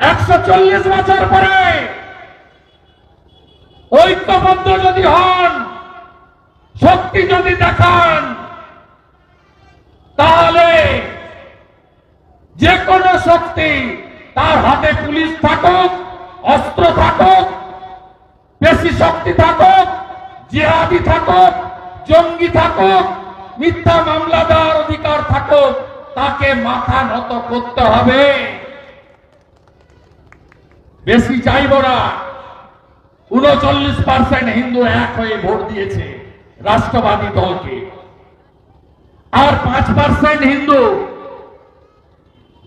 একশো চল্লিশ বছর পরে ঐক্যবদ্ধ যদি হন, শক্তি যদি দেখান, তাহলে যে কোনো শক্তি তার হাতে পুলিশ থাকুক, অস্ত্র থাকুক বেশি শক্তি থাকুক, জিহাদি থাকুক, জঙ্গি থাকুক, মিথ্যা মামলা দেওয়ার অধিকার থাকুক, তাকে মাথা নত করতে হবে। বেশি চাইব না। উনচল্লিশ পার্সেন্ট হিন্দু এক হয়ে ভোট দিয়েছে রাষ্ট্রবাদী দলকে। আর পাঁচ পার্সেন্ট হিন্দু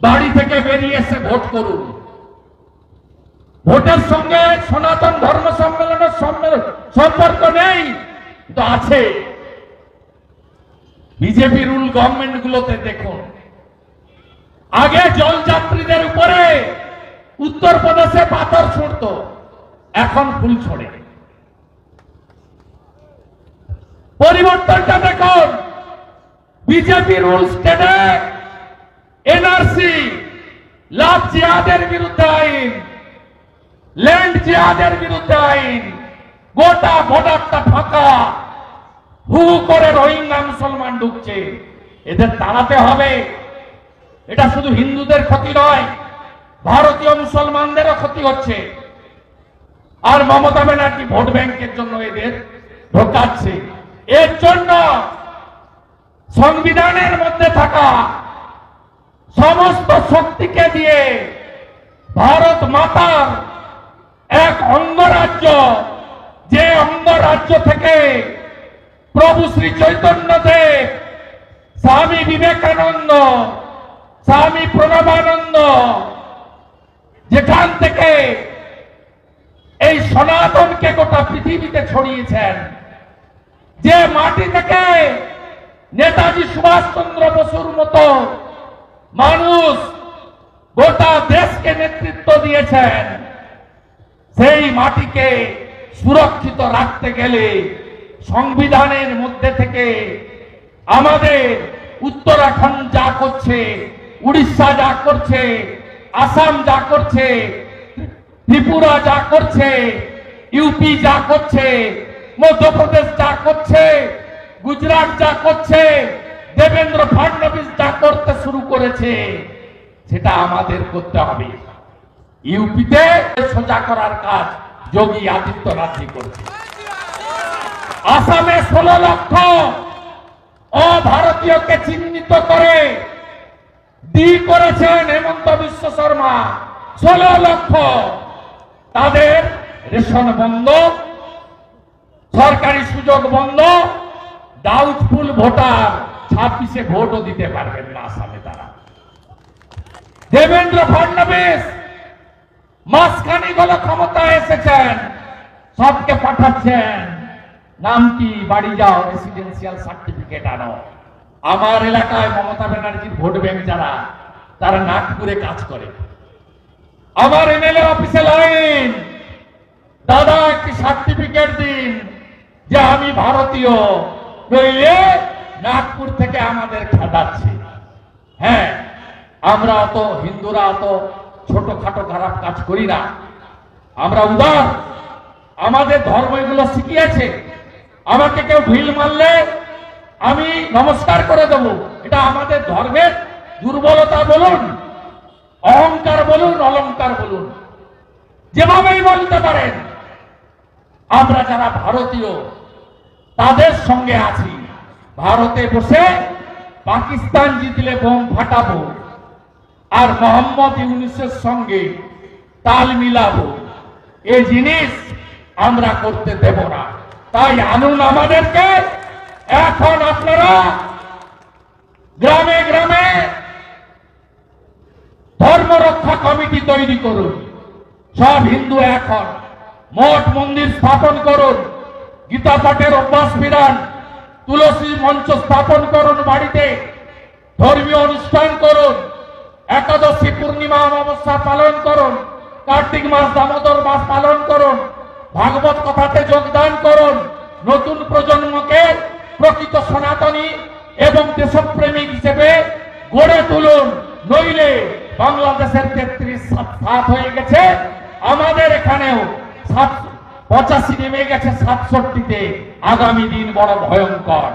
বাড়ি থেকে বেরিয়ে এসে ভোট করুন। ভোটের সঙ্গে সনাতন ধর্ম সম্মেলনের সম্মেলন সম্পর্ক নেই তো আছে। বিজেপি রুল গভর্নমেন্ট গুলোতে দেখুন। আগে জলযাত্রীদের উপরে উত্তরপ্রদেশে পাথর ছুটতো এখন ফুল ছড়ে। পরিবর্তনটা দেখুন বিজেপি রুল স্টেটে এনআরসি লাভ জিহাদের বিরুদ্ধে আইন, ল্যান্ড জিহাদের বিরুদ্ধে আইন, গোটা বর্ডারটা ফাঁকা। হু করে রোহিঙ্গা মুসলমান ঢুকছে, এদের তাড়াতে হবে। এটা শুধু হিন্দুদের ক্ষতি নয় ভারতীয় মুসলমানদেরও ক্ষতি হচ্ছে। আর মমতা ব্যানার্জি ভোট ব্যাংকের জন্য এদের ঢোকাচ্ছে। এর জন্য সংবিধানের মধ্যে থাকা সমস্ত শক্তিকে দিয়ে ভারত মাতার এক অঙ্গরাজ্য, যে অঙ্গরাজ্য থেকে প্রভু শ্রী চৈতন্য দেব স্বামী বিবেকানন্দ, স্বামী প্রণবানন্দ যেখান থেকে এই সনাতনকে গোটা পৃথিবীতে ছড়িয়েছেন, যে মাটি থেকে নেতাজি সুভাষচন্দ্র বসুর মতো মানুষ গোটা দেশকে নেতৃত্ব দিয়েছেন, সেই মাটিকে সুরক্ষিত রাখতে গেলে সংবিধানের মধ্যে থেকে আমাদের উত্তরাখণ্ড যা করছে, উড়িষ্যা যা করছে আসাম যা করছে, ত্রিপুরা যা করছে ইউপি যা করছে, মধ্যপ্রদেশ যা করছে, গুজরাট যা করছে, দেবেন্দ্র ফডনবিস যা করতে শুরু করেছে, সেটা আমাদের করতে হবে। ইউপিতে সোজা করার কাজ যোগী আদিত্যনাথই করছে। আসামে ষোলো লক্ষ অভারতীয়কে চিহ্নিত করে ডি করেছেন হেমন্ত বিশ্ব শর্মা? ষোলো লক্ষ। তাদের রেশন বন্ধ, সরকারি সুযোগ বন্ধ ডাউটফুল ভোটার ছাব্বিশে ভোটও দিতে পারবেন না আসামে তারা। দেবেন্দ্র ফডনবিস মাসখানি হলো ক্ষমতায় এসেছেন, সবকে পাঠাচ্ছেন। নাম কি? বাড়ি যাও রেসিডেন্সিয়াল সার্টিফিকেট আনো। আমার এলাকায় মমতা ব্যানার্জির ভোট ব্যাংক যারা, তারা নাগপুরে কাজ করে। আমার এমএলএ অফিসে লাইন দাদা, একটি সার্টিফিকেট দিন যে আমি ভারতীয়। নইলে নাগপুর থেকে আমাদের খেদাচ্ছে। হ্যাঁ আমরা অত হিন্দুরা অত ছোটখাটো খারাপ কাজ করি না। আমরা উদার। আমাদের ধর্ম এগুলো শিখিয়েছে। আমাকে কেউ ঢিল মারলে আমি নমস্কার করে দেব। এটা আমাদের ধর্মের দুর্বলতা বলুন, অহংকার বলুন, অলংকার বলুন। যেভাবেই বলতে পারেন, আমরা যারা ভারতীয়, তাদের সঙ্গে আছি। ভারতে বসে পাকিস্তান জিতলে বোম ফাটাবো, আর মোহাম্মদ ইউনিসের সঙ্গে তাল মিলাবো। এই জিনিস আমরা করতে দেব না। তাই আনুন আমাদেরকে। এখন আপনারা গ্রামে গ্রামে ধর্ম রক্ষা কমিটি তৈরি করুন। সব হিন্দু এখন। মঠ মন্দির স্থাপন করুন। গীতা পাঠের অভ্যাস ফিরান। তুলসী মঞ্চ স্থাপন করুন বাড়িতে। ধর্মীয় অনুষ্ঠান করুন। একাদশী পূর্ণিমা অমাবস্যা পালন করুন। কার্তিক মাস, দামোদর মাস পালন করুন। ভাগবত কথাতে যোগদান করুন। নতুন প্রজন্মকে প্রকৃত সনাতনী এবং দেশপ্রেমিক হিসেবে গড়ে তুলুন। নইলে বাংলাদেশের তেত্রিশ সাত হয়ে গেছে। আমাদের এখানেও সাত পঁচাশি নেমে গেছে সাতষট্টিতে। আগামী দিন বড় ভয়ঙ্কর।